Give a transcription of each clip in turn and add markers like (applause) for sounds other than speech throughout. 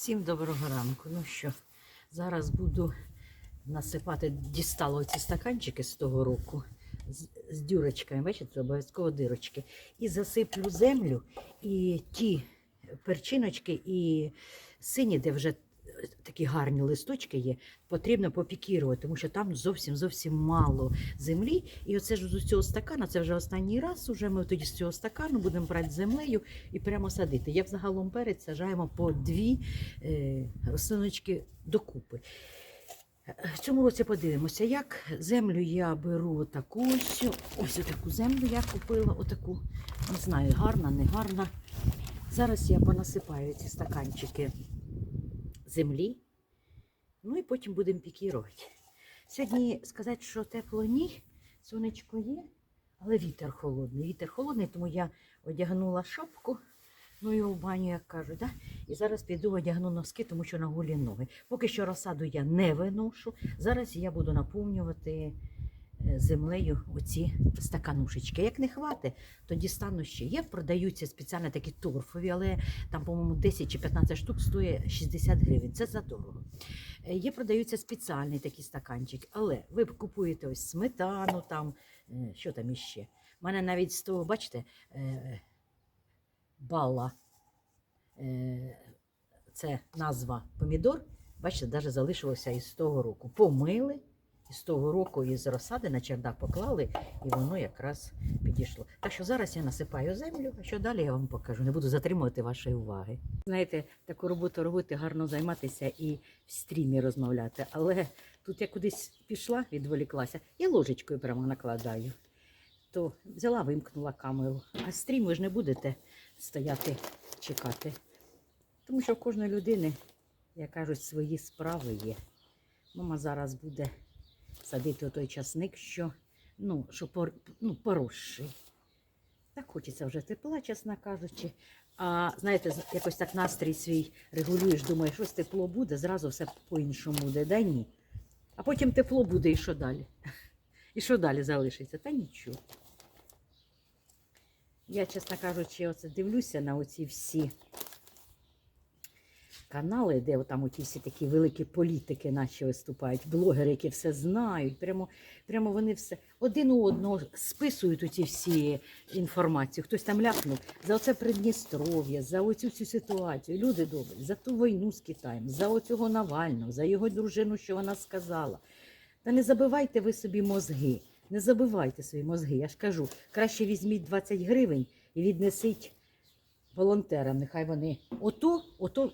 Всім доброго ранку. Ну що, зараз буду насипати, дістала оці стаканчики з того року з, з дюрочками, бачите, обов'язково дирочки. І засиплю землю, і ті перчиночки, і сині, де вже такі гарні листочки є, потрібно попікірувати, тому що там зовсім зовсім мало землі. І оце ж з цього стакана, це вже останній раз. Уже ми тоді з цього стакану будемо брати землею і прямо садити. Як загалом перець сажаємо по дві е, рослиночки докупи. Е, В цьому році подивимося, як землю я беру таку ось, ось таку землю я купила, отаку, не знаю, гарна, не гарна. Зараз я понасипаю ці стаканчики землі, ну і потім будемо пікірувати. Сьогодні сказати, що тепло ні, сонечко є, але вітер холодний. Вітер холодний, тому я одягнула шапку, ну і в баню, як кажуть. Да? І зараз піду одягну носки, тому що на голі ноги. Поки що розсаду я не виношу. Зараз я буду наповнювати землею оці стаканушечки. Як не хватить, то дістану ще. Є, продаються спеціально такі торфові, але там, по-моєму, 10 чи 15 штук стоїть 60 гривень. Це задорого. Е, Є продаються спеціальний такий стаканчик, але ви купуєте ось сметану, там, е, що там іще. У мене навіть з того, бачите, е, бала, це назва помідор, бачите, навіть залишилося із того року. Помили, із того року із розсади на чердак поклали, і воно якраз підійшло. Так що зараз я насипаю землю, а що далі я вам покажу. Не буду затримувати вашої уваги. Знаєте, таку роботу робити, гарно займатися і в стрімі розмовляти. Але тут я кудись пішла, відволіклася, я ложечкою прямо накладаю. То взяла, вимкнула камеру. А стрім ви ж не будете стояти, чекати. Тому що в кожної людини, як кажуть, свої справи є. Мама зараз буде садити той часник, що, ну, що пор, ну, поросший. Так хочеться вже тепла, чесно кажучи. А знаєте, якось так настрій свій регулюєш, думаєш, щось тепло буде, зразу все по-іншому буде. Да ні. А потім тепло буде і що далі? (laughs) І що далі залишиться? Та нічого. Я, чесно кажучи, оце дивлюся на оці всі канали, де там оті всі такі великі політики наші виступають, блогери, які все знають. Прямо, прямо вони все один у одного списують оці всі інформацію. Хтось там ляпнув за оце Придністров'я, за оцю цю ситуацію. Люди добрі, за ту війну з Китаєм, за оцього Навального, за його дружину, що вона сказала. Та не забивайте ви собі мозги. Не забивайте свої мозги. Я ж кажу, краще візьміть 20 гривень і віднесіть волонтерам. Нехай вони ото, ото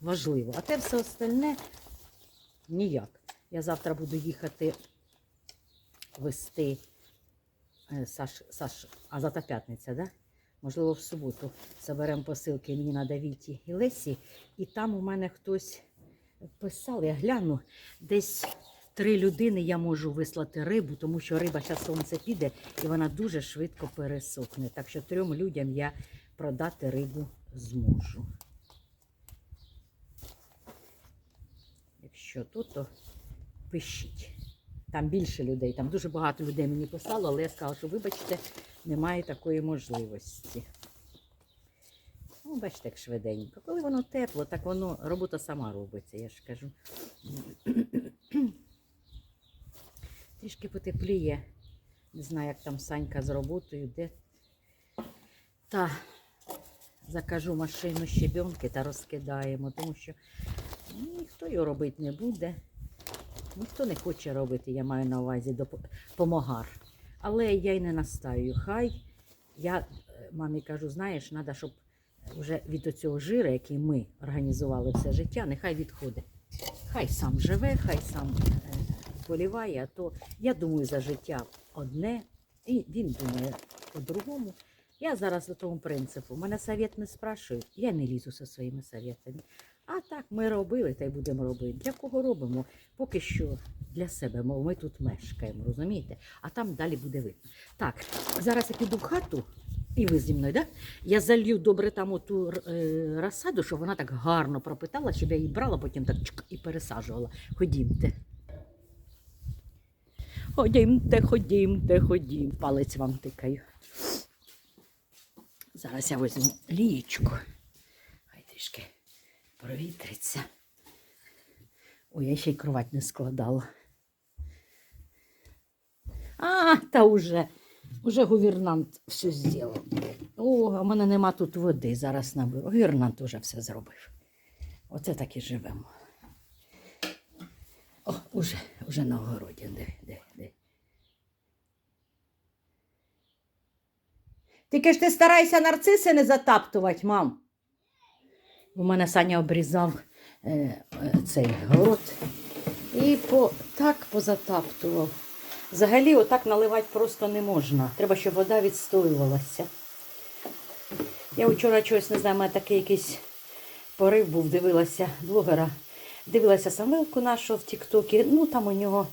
важливо. А те все остальне ніяк. Я завтра буду їхати вести е, Саш, Саш, а завтра п'ятниця, да? Можливо, в суботу заберемо посилки мені на Давіті і Лесі. І там у мене хтось писав, я гляну, десь три людини я можу вислати рибу, тому що риба зараз сонце піде і вона дуже швидко пересохне. Так що трьом людям я продати рибу зможу. Якщо тут, то пишіть. Там більше людей, там дуже багато людей мені писало, але я сказала, що вибачте, немає такої можливості. Ну, бачите, як швиденько. Коли воно тепло, так воно робота сама робиться, я ж кажу. (clears throat) Трішки потепліє. Не знаю, як там Санька з роботою, де. Та закажу машину щебенки та розкидаємо, тому що ніхто його робити не буде. Ніхто не хоче робити, я маю на увазі помогар. Але я й не настаю. Хай я е, мамі кажу, знаєш, треба, щоб вже від цього жира, який ми організували все життя, нехай відходить. Хай сам живе, хай сам е, поліває, а то я думаю за життя одне, і він думає по-другому. Я зараз до того принципу. Мене совет не спрашують, я не лізу зі своїми советами. А так ми робили та й будемо робити. Для кого робимо? Поки що для себе, мов ми тут мешкаємо, розумієте? А там далі буде видно. Так, зараз я піду в хату, і ви зі мною, да? Я залью добре там оту е, розсаду, щоб вона так гарно пропитала, щоб я її брала, потім так чик і пересаджувала. Ходімте. Ходімте, ходімте, ходім. Палець вам тикаю. Зараз я візьму лієчку. Хай трішки провітриться. Ой, я ще й кровать не складала. А, та уже, уже гувернант все зробив. О, а в мене нема тут води, зараз наберу. Гувернант уже все зробив. Оце так і живемо. О, уже, уже на огороді. Де, де, де. Тільки ж ти старайся нарциси не затаптувати, мам. У мене Саня обрізав е, цей город і по, так позатаптував. Взагалі, отак наливати просто не можна. Треба, щоб вода відстоювалася. Я вчора чогось не знаю, у мене такий якийсь порив був, дивилася блогера, дивилася Самвелку нашого в Тіктокі. Ну там у нього,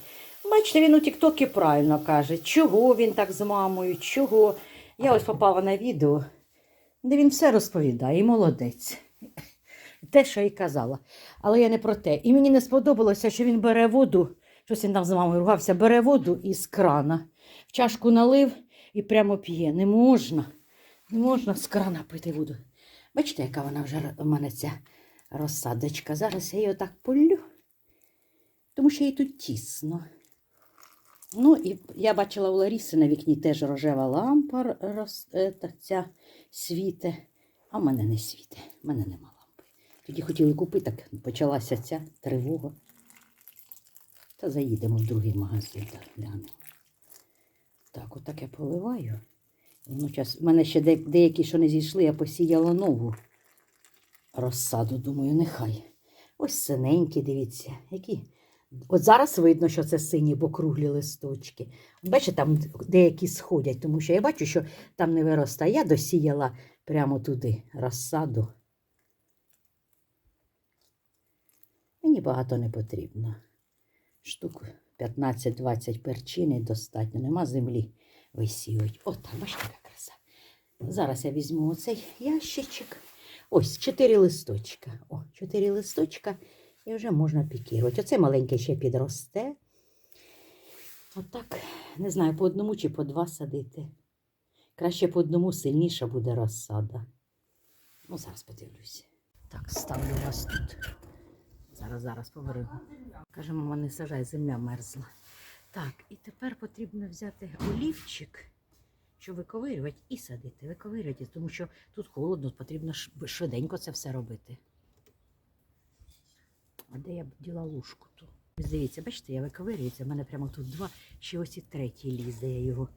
бачите, він у Тіктокі правильно каже, чого він так з мамою, чого. Я ось попала на відео, де він все розповідає, і молодець. Те, що і казала. Але я не про те. І мені не сподобалося, що він бере воду, щось він там з мамою ругався, бере воду із крана, в чашку налив і прямо п'є. Не можна. Не можна з крана пити воду. Бачите, яка вона вже у мене ця розсадочка. Зараз я її отак полю, тому що їй тут тісно. Ну, і я бачила у Ларіси на вікні теж рожева лампа роз, е, ця світе, а в мене не світе, в мене нема лампи. Тоді хотіли купити, так почалася ця тривога. Та заїдемо в другий магазин та глянемо. Так, отак я поливаю. Ну, час, в мене ще де, деякі, що не зійшли, я посіяла нову розсаду. Думаю, нехай. Ось синенькі, дивіться, які. От зараз видно, що це сині, бо круглі листочки. Бачите, там деякі сходять, тому що я бачу, що там не виростає. Я досіяла прямо туди розсаду. Мені багато не потрібно. Штук 15-20 перчини достатньо. Нема землі висіють. От так, бачите, яка краса. Зараз я візьму оцей ящичок. Ось чотири листочка. О, чотири листочка і вже можна пікірувати. Оце маленький ще підросте. Отак, не знаю, по одному чи по два садити. Краще по одному сильніша буде розсада. Ну, зараз подивлюся. Так, ставлю вас тут. Зараз, зараз поверну. Каже, мама, не сажай, земля мерзла. Так, і тепер потрібно взяти олівчик, щоб виковирювати і садити. Виковирювати, тому що тут холодно, потрібно швиденько це все робити. А де я б діла ложку ту? Дивіться, бачите, я виковирюю, в мене прямо тут два, ще ось і третій лізе. Я його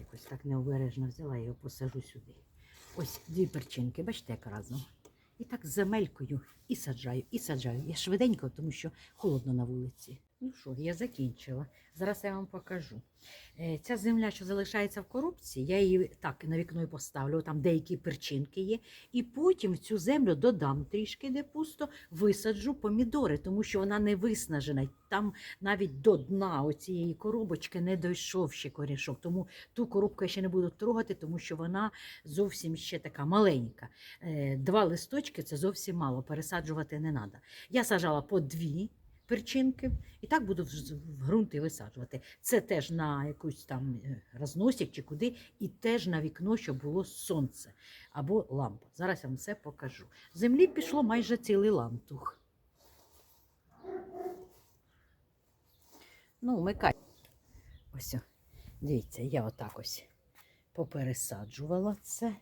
якось так необережно взяла, його посажу сюди. Ось дві перчинки, бачите, як разом. І так з земелькою і саджаю, і саджаю. Я швиденько, тому що холодно на вулиці. Ну що, я закінчила. Зараз я вам покажу. Е, Ця земля, що залишається в коробці, я її так на вікно і поставлю, там деякі перчинки є. І потім в цю землю додам трішки, де пусто, висаджу помідори, тому що вона не виснажена. Там навіть до дна оцієї коробочки не дійшов ще корішок. Тому ту коробку я ще не буду трогати, тому що вона зовсім ще така маленька. Е, Два листочки це зовсім мало, пересаджувати не треба. Я сажала по дві перчинки і так буду в ґрунт висаджувати. Це теж на якусь там е, розносик чи куди, і теж на вікно, щоб було сонце або лампа. Зараз я вам все покажу. Землі пішло майже цілий лантух. Ну, вмикай. Ось, дивіться, я отак ось попересаджувала це.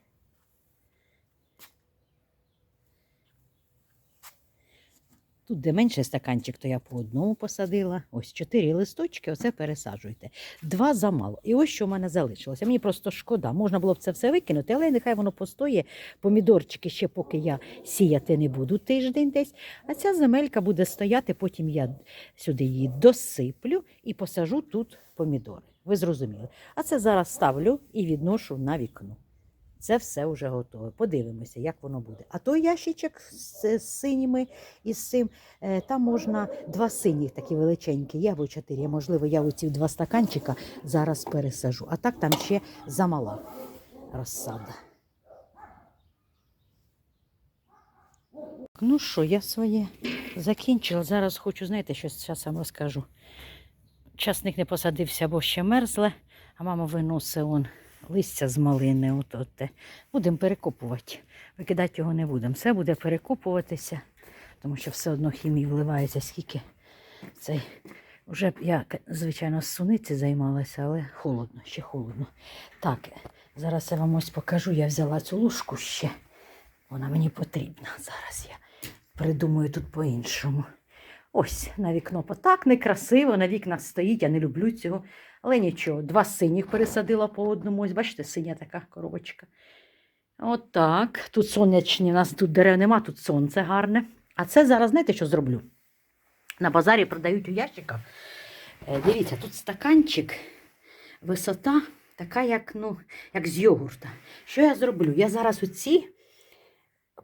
Тут, де менше стаканчик, то я по одному посадила. Ось чотири листочки, оце пересаджуйте. Два замало. І ось що в мене залишилося. Мені просто шкода. Можна було б це все викинути, але нехай воно постоє. Помідорчики ще поки я сіяти не буду тиждень десь. А ця земелька буде стояти, потім я сюди її досиплю і посажу тут помідори. Ви зрозуміли. А це зараз ставлю і відношу на вікно. Це все вже готове. Подивимося, як воно буде. А той ящичок з, з синіми і з цим, е, там можна два синіх такі величенькі, або чотири. Можливо, я оці два стаканчика зараз пересажу. А так там ще замала розсада. Ну що, я своє закінчила. Зараз хочу, знаєте, що зараз вам розкажу. Часник не посадився, бо ще мерзле, а мама виносить листя з малини. От, от. Будемо перекопувати. Викидати його не будемо. Все буде перекопуватися. тому що все одно хімії вливається, скільки цей. Вже я, звичайно, з суниці займалася, але холодно, ще холодно. Так, зараз я вам ось покажу. Я взяла цю ложку ще. Вона мені потрібна. Зараз я придумаю тут по-іншому. Ось на вікно потак некрасиво, на вікнах стоїть, я не люблю цього. Але нічого, два синіх пересадила по одному. Ось бачите, синя така коробочка. Отак. Тут сонячні, у нас тут дерев нема, тут сонце гарне. А це зараз, знаєте, що зроблю? На базарі продають у ящиках. Е, Дивіться, тут стаканчик, висота така, як, ну, як з йогурта. Що я зроблю? Я зараз оці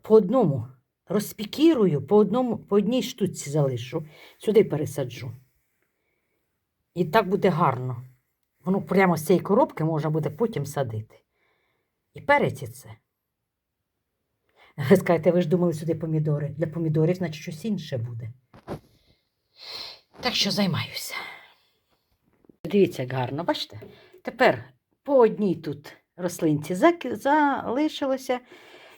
по одному розпікірую, по, одному, по одній штуці залишу, сюди пересаджу. І так буде гарно. Воно прямо з цієї коробки можна буде потім садити. І перець це. Ви скажете, ви ж думали сюди помідори. Для помідорів, значить, щось інше буде. Так що займаюся. Дивіться, як гарно, бачите? Тепер по одній тут рослинці залишилося.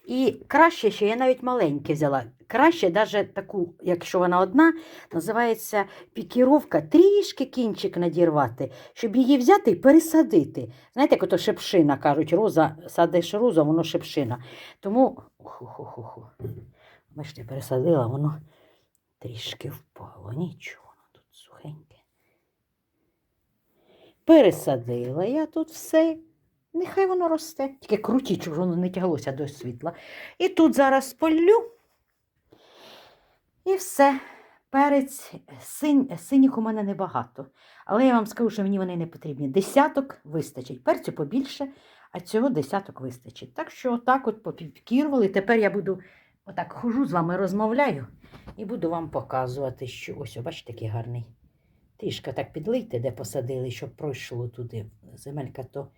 І краще ще, я навіть маленьке взяла. Краще, навіть таку, якщо вона одна, називається пікіровка, трішки кінчик надірвати, щоб її взяти і пересадити. Знаєте, як ото шепшина кажуть, роза, садиш розу, воно шепшина. Тому ху-ху-ху-ху. Бачите, пересадила, воно трішки впало. Нічого, воно тут сухеньке. Пересадила я тут все. Нехай воно росте. Тільки крутіть, щоб воно не тяглося до світла. І тут зараз полю. І все. Перець, синь, синіх у мене небагато. Але я вам скажу, що мені вони не потрібні. Десяток вистачить. Перцю побільше, а цього десяток вистачить. Так що отак от попікірували. Тепер я буду отак хожу з вами, розмовляю і буду вам показувати, що ось, бачите, такий гарний. Трішки так підлийте, де посадили, щоб пройшло туди. Земелька то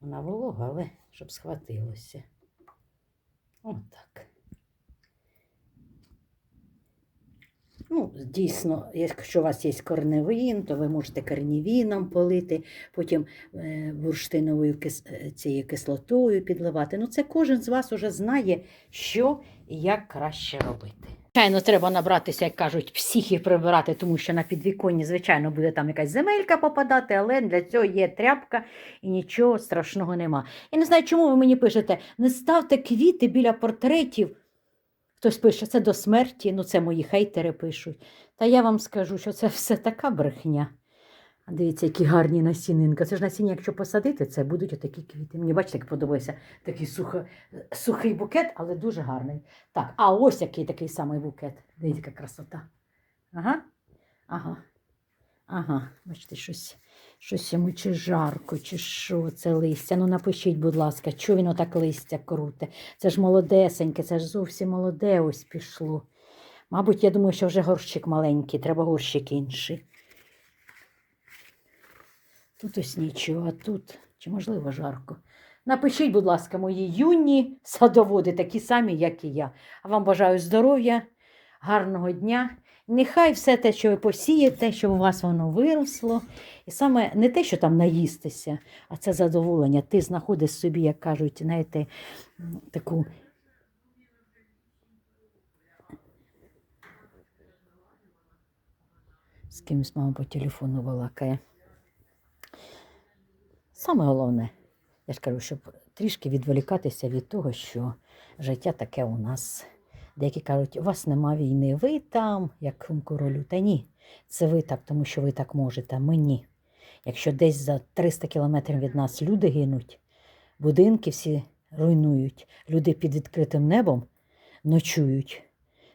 вона волога, але щоб схватилося. Отак. Ну, дійсно, якщо у вас є корневин, то ви можете корневіном полити, потім е, бурштиновою е, цією кислотою підливати. Ну, це кожен з вас уже знає, що і як краще робити. Звичайно, треба набратися, як кажуть, їх прибирати, тому що на підвіконні, звичайно, буде там якась земелька попадати, але для цього є тряпка і нічого страшного нема. Я не знаю, чому ви мені пишете, не ставте квіти біля портретів. Хтось пише, це до смерті, ну це мої хейтери пишуть. Та я вам скажу, що це все така брехня. Дивіться, які гарні насінинки. Це ж насіння, якщо посадити, це будуть отакі квіти. Мені бачите, як подобається такий сухо, сухий букет, але дуже гарний. Так, а ось який такий самий букет. Дивіться, яка красота. Ага. Ага. Ага. Бачите, щось, щось йому чи жарко, чи що це листя. Ну напишіть, будь ласка, що він отак листя круте. Це ж молодесеньке, це ж зовсім молоде ось пішло. Мабуть, я думаю, що вже горщик маленький, треба горщик інший. Тут ось нічого, а тут чи можливо жарко. Напишіть, будь ласка, мої юні садоводи, такі самі, як і я. А вам бажаю здоров'я, гарного дня. Нехай все те, що ви посієте, щоб у вас воно виросло. І саме не те, що там наїстися, а це задоволення. Ти знаходиш собі, як кажуть, знаєте, таку. З кимось мама по телефону балакає. Саме головне, я ж кажу, щоб трішки відволікатися від того, що життя таке у нас. Деякі кажуть, у вас нема війни, ви там, як королю. Та ні, це ви так, тому що ви так можете, а ми ні. Якщо десь за 300 кілометрів від нас люди гинуть, будинки всі руйнують, люди під відкритим небом ночують,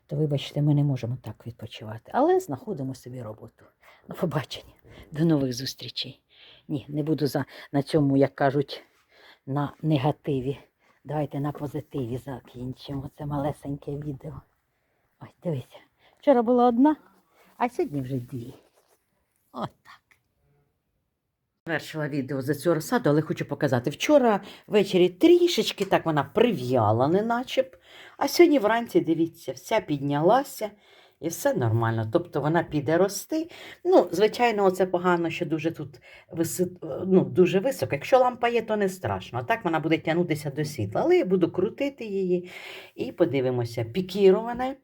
то, вибачте, ми не можемо так відпочивати. Але знаходимо собі роботу. До побачення, до нових зустрічей. Ні, не буду за, на цьому, як кажуть, на негативі. Давайте на позитиві закінчимо це малесеньке відео. Ось, дивіться. Вчора була одна, а сьогодні вже дві. Отак. Завершила відео за цю розсаду, але хочу показати. Вчора ввечері трішечки так вона прив'яла, неначе б. А сьогодні вранці, дивіться, вся піднялася і все нормально. Тобто вона піде рости. Ну, звичайно, це погано, що дуже тут виси... ну, дуже високо. Якщо лампа є, то не страшно. А так вона буде тягнутися до світла. Але я буду крутити її і подивимося, пікіроване.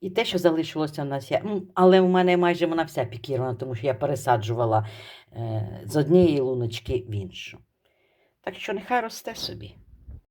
І те, що залишилося в нас, я... але в мене майже вона вся пікірована, тому що я пересаджувала е, з однієї луночки в іншу. Так що нехай росте собі.